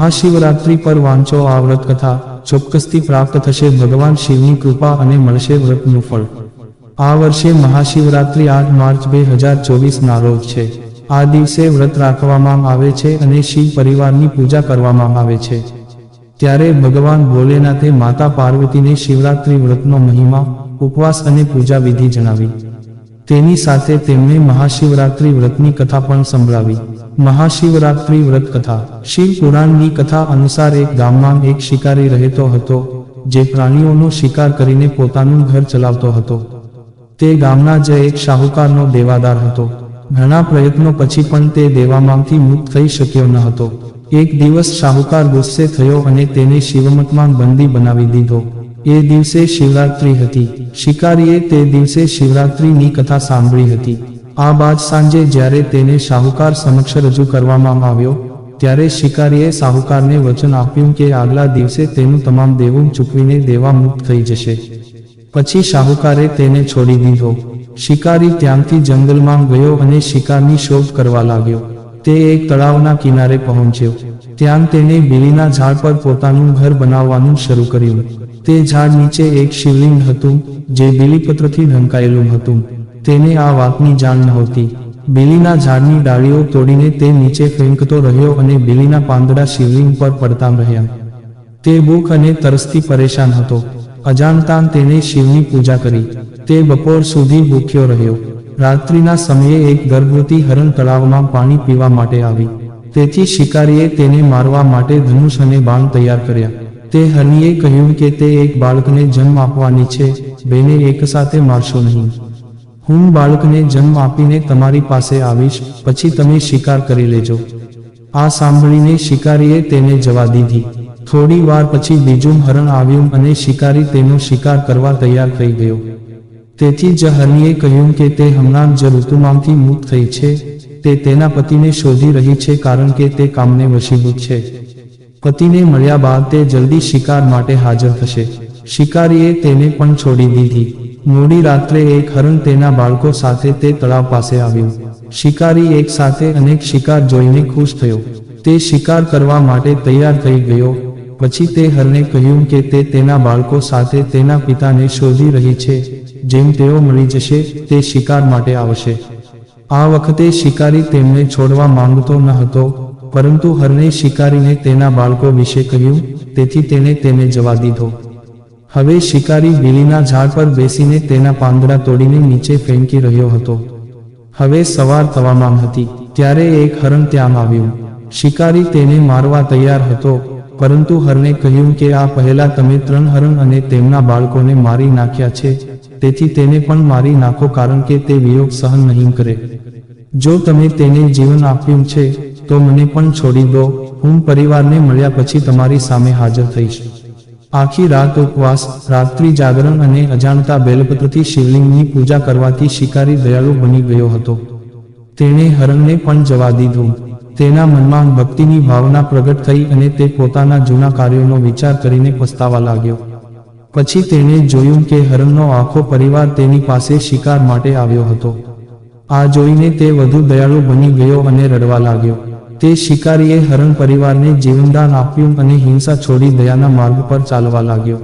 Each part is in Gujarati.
મહાશિવરાત્રિ પર વાંચો આ વ્રત કથા ચોક્કસથી પ્રાપ્ત થશે ભગવાન શિવની કૃપા અને મળશે વ્રતનું ફળ. આ વર્ષે મહાશિવરાત્રિ આઠ માર્ચ બે હજાર ચોવીસના રોજ છે. આ દિવસે વ્રત રાખવામાં આવે છે અને શિવ પરિવારની પૂજા કરવામાં આવે છે. ત્યારે ભગવાન ભોલેનાથે માતા પાર્વતીને શિવરાત્રિ વ્રતનો મહિમા, ઉપવાસ અને પૂજા વિધિ જણાવી. તેની સાથે તેમણે મહાશિવરાત્રિ વ્રતની કથા પણ સંભળાવી. મહાશિવરાત્રિ વ્રત કથા. શિવ પુરાણની કથા અનુસાર એક ગામમાં એક શિકારી રહેતો હતો, જે પ્રાણીઓનો શિકાર કરીને પોતાનું ઘર ચલાવતો હતો. તે ગામના જ એક શાહુકારનો દેવાદાર હતો. ઘણા પ્રયત્નો પછી પણ તે દેવામાંથી મુક્ત થઈ શક્યો ન હતો. એક દિવસ શાહુકાર ગુસ્સે થયો અને તેને શિવમતમાં બંદી બનાવી દીધો. એ દિવસે શિવરાત્રી હતી. શિકારીએ તે દિવસે શિવરાત્રીની કથા સાંભળી હતી. આ બાદ સાંજે જ્યારે તેને શાહુકાર સમક્ષ રજૂ કરવામાં આવ્યો, ત્યારે શિકારીએ શાહુકારને વચન આપ્યું કે આગલા દિવસે તેનું તમામ દેવું ચૂકવીને દેવા મુક્ત થઈ જશે. પછી શાહુકારે તેને છોડી દીધો. શિકારી ત્યાંથી જંગલમાં ગયો અને શિકારની શોધ કરવા લાગ્યો. તે એક તળાવના કિનારે પહોંચ્યો. ત્યાં તેને બીલીના ઝાડ પર પોતાનું ઘર બનાવવાનું શરૂ કર્યું. તે ઝાડ નીચે એક શિવલિંગ હતું, જે બીલીપત્રથી ઢંકાયેલું હતું. તેને આ વાતની જાણ નહોતી. બીલીના ઝાડની ડાળીઓ તોડીને તે નીચે ફેંકતો રહ્યો અને બીલીના પાંદડા શિવલિંગ પર પડતા રહ્યા. તે ભૂખ અને તરસથી પરેશાન હતો. અજાણતાં તેણે શિવની પૂજા કરી. તે બપોર સુધી ભૂખ્યો રહ્યો. રાત્રિના સમયે એક ગર્ભવતી હરણ તળાવમાં પાણી પીવા માટે આવી. તેથી શિકારીએ તેને મારવા માટે ધનુષ અને બાણ તૈયાર કર્યા. તે હનીએ કહ્યું કે તે એક બાળકને જન્મ આપવાની છે. બેને એકસાથે મારશો નહીં. હું બાળકને જન્મ આપીને તમારી પાસે આવીશ, પછી તમે શિકાર કરી લેજો. આ સાંભળીને શિકારીએ તેને જવા દીધી. થોડી વાર પછી બીજું હરણ આવ્યું અને શિકારી તેનો શિકાર કરવા તૈયાર થઈ ગયો. તેથી જ હનીએ કહ્યું કે તે હમણાં જ ઋતુમાંથી મુક્ત થઈ છે. તે તેના પતિને શોધી રહી છે કારણ કે તે કામને વશીભૂત છે. પતિને મળ્યા બાદ તે જલ્દી શિકાર માટે હાજર થશે. શિકારીએ તેને પણ છોડી દીધી. મોડી રાત્રે એક હરણ તેના બાળકો સાથે તે તળાવ પાસે આવ્યું. શિકારી એક સાથે અનેક શિકાર જોઈને ખુશ થયો. તે શિકાર કરવા માટે તૈયાર થઈ ગયો. પછી તે હરણે કહ્યું કે તે તેના બાળકો સાથે તેના પિતાને શોધી રહી છે. જેમ તેઓ મળી જશે, તે શિકાર માટે આવશે. આ વખતે શિકારી તેમને છોડવા માંગતો ન હતો. પરંતુ હરણે શિકારીને તેના બાળકો વિશે કહ્યું, તેથી તેને તેને જવા દીધો. હવે શિકારી બીલીના ઝાડ પર બેસીને તેના પાંદડા તોડીને નીચે ફેંકી રહ્યો હતો. હવે સવાર થવામાં હતી, ત્યારે એક હરણ ત્યાં આવ્યું. શિકારી તેને મારવા તૈયાર હતો, પરંતુ હરણે કહ્યું કે આ પહેલા તમે ત્રણ હરણ અને તેમના બાળકોને મારી નાખ્યા છે, તેથી તેને પણ મારી નાખો કારણ કે તે વિયોગ સહન નહીં કરે. જો તમે તેને જીવન આપ્યું છે તો મને પણ છોડી દો. હું પરિવારને મળ્યા પછી તમારી સામે હાજર થઈશ. આખી રાત ઉપવાસ, રાત્રિ જાગરણ અને અજાણતા બેલપત્રથી શિવલિંગની પૂજા કરવાથી શિકારી દયાળુ બની ગયો હતો. તેણે હરણને પણ જવા દીધું. તેના મનમાં ભક્તિની ભાવના પ્રગટ થઈ અને તે પોતાના જૂના કાર્યોનો વિચાર કરીને પસ્તાવા લાગ્યો. પછી તેણે જોયું કે હરણનો આખો પરિવાર તેની પાસે શિકાર માટે આવ્યો હતો. આ જોઈને તે વધુ દયાળુ બની ગયો અને રડવા લાગ્યો. તે શિકારીએ હરણ પરિવારને જીવનદાન આપ્યું અને હિંસા છોડી દયાના માર્ગ પર ચાલવા લાગ્યો.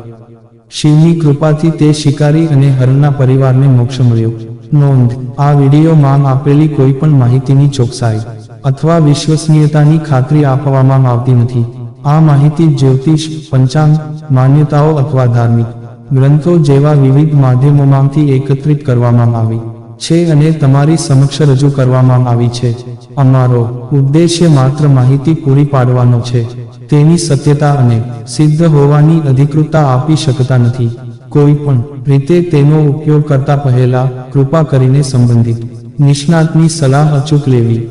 શિવની કૃપાથી તે શિકારી અને હરણના પરિવારને મોક્ષ મળ્યો. નોંધ, આ વિડીયોમાં આપેલી કોઈ પણ માહિતીની ચોકસાઈ અથવા વિશ્વસનીયતાની ખાતરી આપવામાં આવતી નથી. આ માહિતી જ્યોતિષ, પંચાંગ, માન્યતાઓ અથવા ધાર્મિક ગ્રંથો જેવા વિવિધ માધ્યમોમાંથી એકત્રિત કરવામાં આવી છે અને તમારી સમક્ષ રજૂ કરવામાં આવી છે. અમારો ઉદ્દેશ્ય માત્ર માહિતી પૂરી પાડવાનો છે. તેની સત્યતા અને સિદ્ધ હોવાની અધિકૃતતા આપી શકતા નથી. કોઈ પણ રીતે તેનો ઉપયોગ કરતા પહેલા કૃપા કરીને સંબંધિત નિષ્ણાતની સલાહ અચૂક લેવી.